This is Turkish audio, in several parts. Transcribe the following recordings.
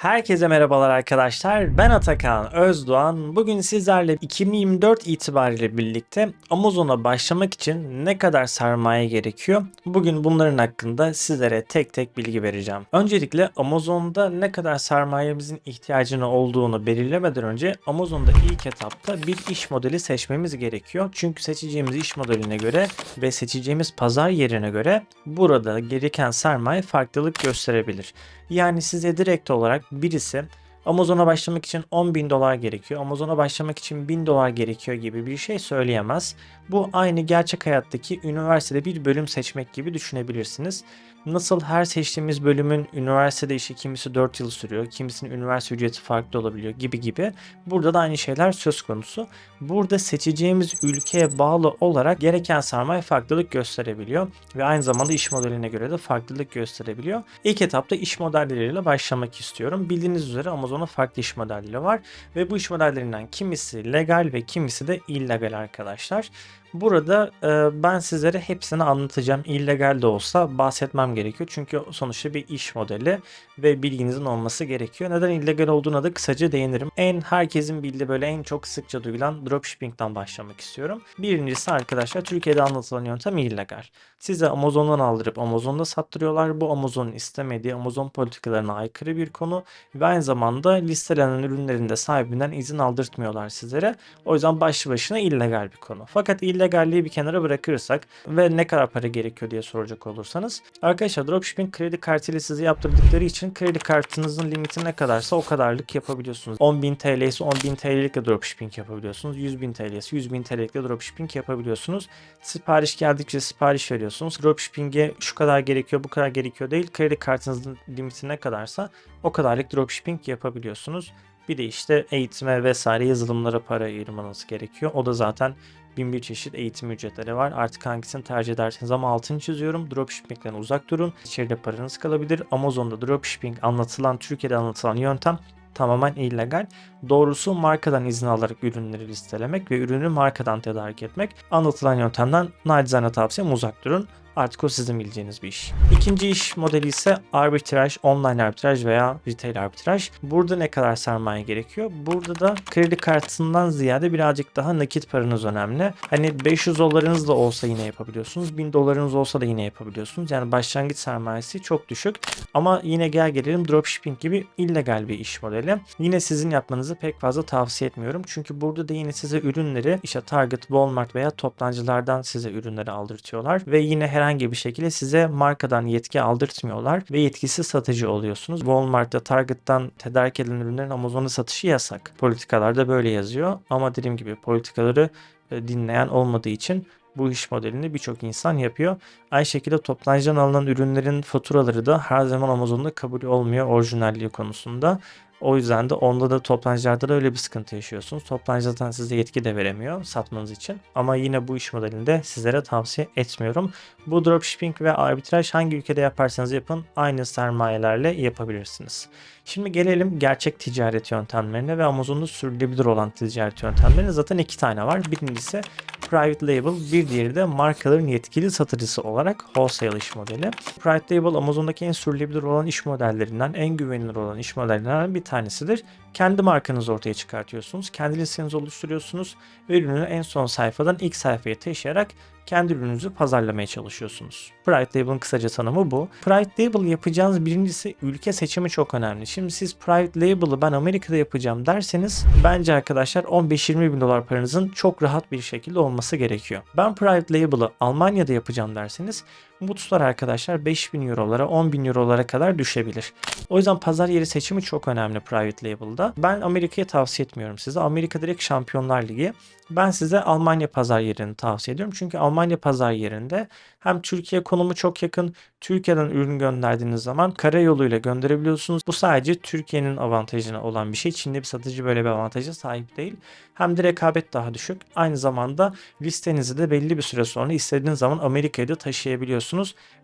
Herkese merhabalar arkadaşlar. Ben Atakan Özdoğan. Bugün sizlerle 2024 itibariyle birlikte Amazon'a başlamak için ne kadar sermaye gerekiyor? Bugün bunların hakkında sizlere tek tek bilgi vereceğim. Öncelikle Amazon'da ne kadar sermayemizin ihtiyacını olduğunu belirlemeden önce Amazon'da ilk etapta bir iş modeli seçmemiz gerekiyor. Çünkü seçeceğimiz iş modeline göre ve seçeceğimiz pazar yerine göre burada gereken sermaye farklılık gösterebilir. Yani size direkt olarak birisi Amazon'a başlamak için 10 bin dolar gerekiyor, Amazon'a başlamak için 1000 dolar gerekiyor gibi bir şey söyleyemez. Bu aynı gerçek hayattaki üniversitede bir bölüm seçmek gibi düşünebilirsiniz. Nasıl her seçtiğimiz bölümün üniversitede işi kimisi 4 yıl sürüyor, kimisinin üniversite ücreti farklı olabiliyor gibi gibi. Burada da aynı şeyler söz konusu. Burada seçeceğimiz ülkeye bağlı olarak gereken sermaye farklılık gösterebiliyor ve aynı zamanda iş modeline göre de farklılık gösterebiliyor. İlk etapta iş modelleriyle başlamak istiyorum. Bildiğiniz üzere Amazon'un farklı iş modelleri var ve bu iş modellerinden kimisi legal ve kimisi de illegal arkadaşlar. Burada e, ben sizlere hepsini anlatacağım. İllegal de olsa bahsetmem gerekiyor. Çünkü sonuçta bir iş modeli ve bilginizin olması gerekiyor. Neden illegal olduğuna da kısaca değinirim. En herkesin bildiği böyle en çok sıkça duyulan dropshipping'den başlamak istiyorum. Birincisi arkadaşlar Türkiye'de anlatılan yöntem illegal. Size Amazon'dan aldırıp Amazon'da sattırıyorlar. Bu Amazon'un istemediği Amazon politikalarına aykırı bir konu ve aynı zamanda listelenen ürünlerin de sahibinden izin aldırtmıyorlar sizlere. O yüzden başlı başına illegal bir konu. Fakat illegalliği bir kenara bırakırsak ve ne kadar para gerekiyor diye soracak olursanız arkadaşlar dropshipping kredi kartıyla size yaptırdıkları için kredi kartınızın limiti ne kadarsa o kadarlık yapabiliyorsunuz. 10.000 TL ise 10.000 TL'lik de dropshipping yapabiliyorsunuz. 100.000 TL ise 100.000 TL'lik de dropshipping yapabiliyorsunuz. Sipariş geldikçe sipariş veriyorsunuz. Dropshipping'e şu kadar gerekiyor bu kadar gerekiyor değil. Kredi kartınızın limiti ne kadarsa o kadarlık dropshipping yapabiliyorsunuz. Bir de işte eğitime vesaire yazılımlara para ayırmanız gerekiyor. O da zaten bin bir çeşit eğitim ücretleri var. Artık hangisini tercih ederseniz ama altını çiziyorum. Dropshipping'den uzak durun. İçeride paranız kalabilir. Amazon'da dropshipping anlatılan, Türkiye'de anlatılan yöntem tamamen illegal. Doğrusu markadan izin alarak ürünleri listelemek ve ürünü markadan tedarik etmek. Anlatılan yöntemden nacizane tavsiyem uzak durun. Artık o sizin bileceğiniz bir iş. İkinci iş modeli ise arbitraj, online arbitraj veya retail arbitraj. Burada ne kadar sermaye gerekiyor? Burada da kredi kartından ziyade birazcık daha nakit paranız önemli. Hani 500 dolarınız da olsa yine yapabiliyorsunuz. 1000 dolarınız olsa da yine yapabiliyorsunuz. Yani başlangıç sermayesi çok düşük. Ama yine gel gelelim dropshipping gibi illegal bir iş modeli. Yine sizin yapmanızı pek fazla tavsiye etmiyorum. Çünkü burada da yine size ürünleri işte Target, Walmart veya toptancılardan size ürünleri aldırtıyorlar. Ve yine herhangi bir şekilde size markadan yetki aldırtmıyorlar ve yetkisiz satıcı oluyorsunuz. Walmart'ta Target'tan tedarik edilen ürünlerin Amazon'a satışı yasak. Politikalarda böyle yazıyor ama dediğim gibi politikaları e, dinleyen olmadığı için bu iş modelini birçok insan yapıyor. Aynı şekilde toptancıdan alınan ürünlerin faturaları da her zaman Amazon'da kabul olmuyor orijinalliği konusunda. O yüzden de onda da toptancılarda da öyle bir sıkıntı yaşıyorsunuz. Toptancı zaten size yetki de veremiyor satmanız için. Ama yine bu iş modelinde sizlere tavsiye etmiyorum. Bu dropshipping ve arbitraj hangi ülkede yaparsanız yapın aynı sermayelerle yapabilirsiniz. Şimdi gelelim gerçek ticaret yöntemlerine ve Amazon'da sürdürülebilir olan ticaret yöntemlerine. Zaten iki tane var. Birincisi private label, bir diğeri de markaların yetkili satıcısı olarak wholesale iş modeli. Private label Amazon'daki en sürdürülebilir olan iş modellerinden, en güvenilir olan iş modellerinden bir tanesidir. Kendi markanızı ortaya çıkartıyorsunuz. Kendi listenizi oluşturuyorsunuz ve ürünü en son sayfadan ilk sayfaya taşıyarak kendi ürününüzü pazarlamaya çalışıyorsunuz. Private Label'ın kısaca tanımı bu. Private Label yapacağınız birincisi ülke seçimi çok önemli. Şimdi siz Private Label'ı ben Amerika'da yapacağım derseniz bence arkadaşlar 15-20 bin dolar paranızın çok rahat bir şekilde olması gerekiyor. Ben Private Label'ı Almanya'da yapacağım derseniz bu tutar arkadaşlar 5000 eurolara 10 bin eurolara kadar düşebilir. O yüzden pazar yeri seçimi çok önemli Private Label'da. Ben Amerika'ya tavsiye etmiyorum size. Amerika direkt Şampiyonlar Ligi. Ben size Almanya pazar yerini tavsiye ediyorum. Çünkü Almanya pazar yerinde hem Türkiye konumu çok yakın. Türkiye'den ürün gönderdiğiniz zaman karayoluyla gönderebiliyorsunuz. Bu sadece Türkiye'nin avantajına olan bir şey. Çin'de bir satıcı böyle bir avantaja sahip değil. Hem de rekabet daha düşük. Aynı zamanda listenizi de belli bir süre sonra istediğiniz zaman Amerika'ya da taşıyabiliyorsunuz.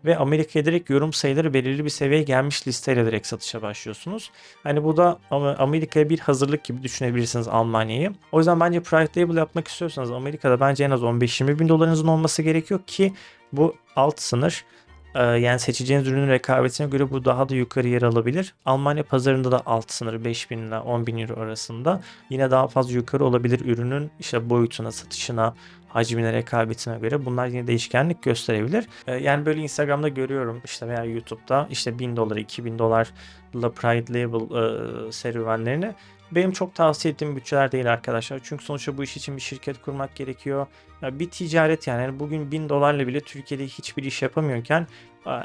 Ve Amerika'ya direkt yorum sayıları belirli bir seviyeye gelmiş listeyle direkt satışa başlıyorsunuz. Hani bu da Amerika'ya bir hazırlık gibi düşünebilirsiniz Almanya'yı. O yüzden bence private label yapmak istiyorsanız Amerika'da bence en az 15-20 bin dolarınızın olması gerekiyor ki bu alt sınır Ee, yani seçeceğiniz ürünün rekabetine göre bu daha da yukarı yer alabilir. Almanya pazarında da alt sınırı 5000 ile 10.000 euro arasında. Yine daha fazla yukarı olabilir ürünün işte boyutuna, satışına, hacmine, rekabetine göre bunlar yine değişkenlik gösterebilir. Ee, yani böyle Instagram'da görüyorum işte veya YouTube'da işte 1000 dolar, 2000 dolarla Private Label e, serüvenlerini benim çok tavsiye ettiğim bütçeler değil arkadaşlar. Çünkü sonuçta bu iş için bir şirket kurmak gerekiyor. Ya bir ticaret yani. Yani bugün 1000 dolarla bile Türkiye'de hiçbir iş yapamıyorken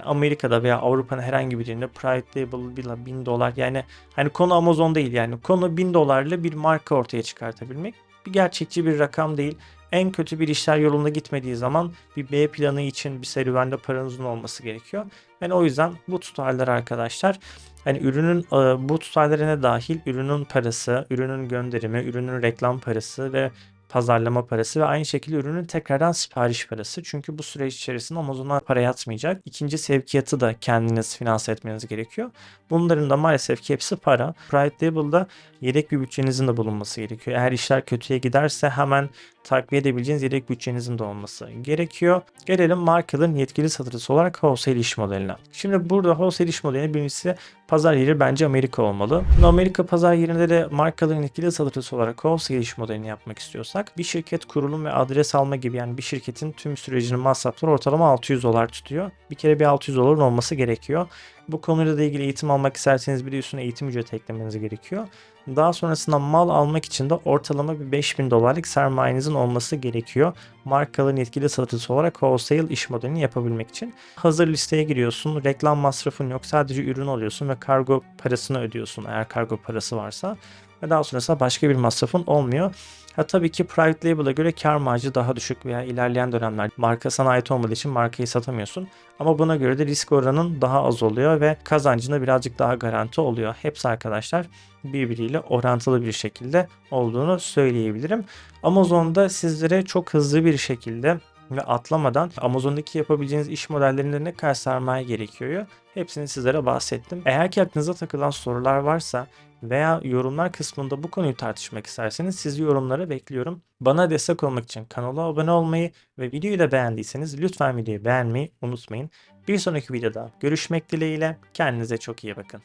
Amerika'da veya Avrupa'nın herhangi bir yerinde private label bile 1000 dolar yani hani konu Amazon değil yani konu 1000 dolarla bir marka ortaya çıkartabilmek bir gerçekçi bir rakam değil. En kötü bir işler yolunda gitmediği zaman bir B planı için bir serüvende paranızın olması gerekiyor. Yani o yüzden bu tutarlar arkadaşlar hani ürünün e, bu tutarlara ne dahil ürünün parası, ürünün gönderimi, ürünün reklam parası ve pazarlama parası ve aynı şekilde ürünün tekrardan sipariş parası. Çünkü bu süreç içerisinde Amazon'a para yatmayacak. İkinci sevkiyatı da kendiniz finanse etmeniz gerekiyor. Bunların da maalesef ki hepsi para. Private Label'da yedek bir bütçenizin de bulunması gerekiyor. Eğer işler kötüye giderse hemen takviye edebileceğiniz yedek bütçenizin de olması gerekiyor. Gelelim markaların yetkili satıcısı olarak wholesale iş modeline. Şimdi burada wholesale iş modelinin birincisi pazar yeri bence Amerika olmalı. Şimdi Amerika pazar yerinde de markaların yetkili satıcısı olarak wholesale iş modelini yapmak istiyorsak bir şirket kurulum ve adres alma gibi yani bir şirketin tüm sürecinin masrafları ortalama 600 dolar tutuyor. Bir kere bir 600 doların olması gerekiyor. Bu konuyla da ilgili eğitim almak isterseniz bir de üstüne eğitim ücreti eklemeniz gerekiyor. Daha sonrasında mal almak için de ortalama bir 5000 dolarlık sermayenizin olması gerekiyor. Markaların yetkili satıcısı olarak wholesale iş modelini yapabilmek için. Hazır listeye giriyorsun. Reklam masrafın yok. Sadece ürün alıyorsun ve kargo parasını ödüyorsun eğer kargo parası varsa. Ve daha sonrasında başka bir masrafın olmuyor. Ha tabii ki private label'a göre kar marjı daha düşük veya ilerleyen dönemler marka sana ait olmadığı için markayı satamıyorsun. Ama buna göre de risk oranın daha az oluyor ve kazancında birazcık daha garanti oluyor. Hepsi arkadaşlar birbiriyle orantılı bir şekilde olduğunu söyleyebilirim. Amazon'da sizlere çok hızlı bir şekilde ve atlamadan Amazon'daki yapabileceğiniz iş modellerinde ne kadar sermaye gerekiyor hepsini sizlere bahsettim. Eğer ki aklınıza takılan sorular varsa veya yorumlar kısmında bu konuyu tartışmak isterseniz sizi yorumlara bekliyorum. Bana destek olmak için kanala abone olmayı ve videoyu da beğendiyseniz lütfen videoyu beğenmeyi unutmayın. Bir sonraki videoda görüşmek dileğiyle kendinize çok iyi bakın.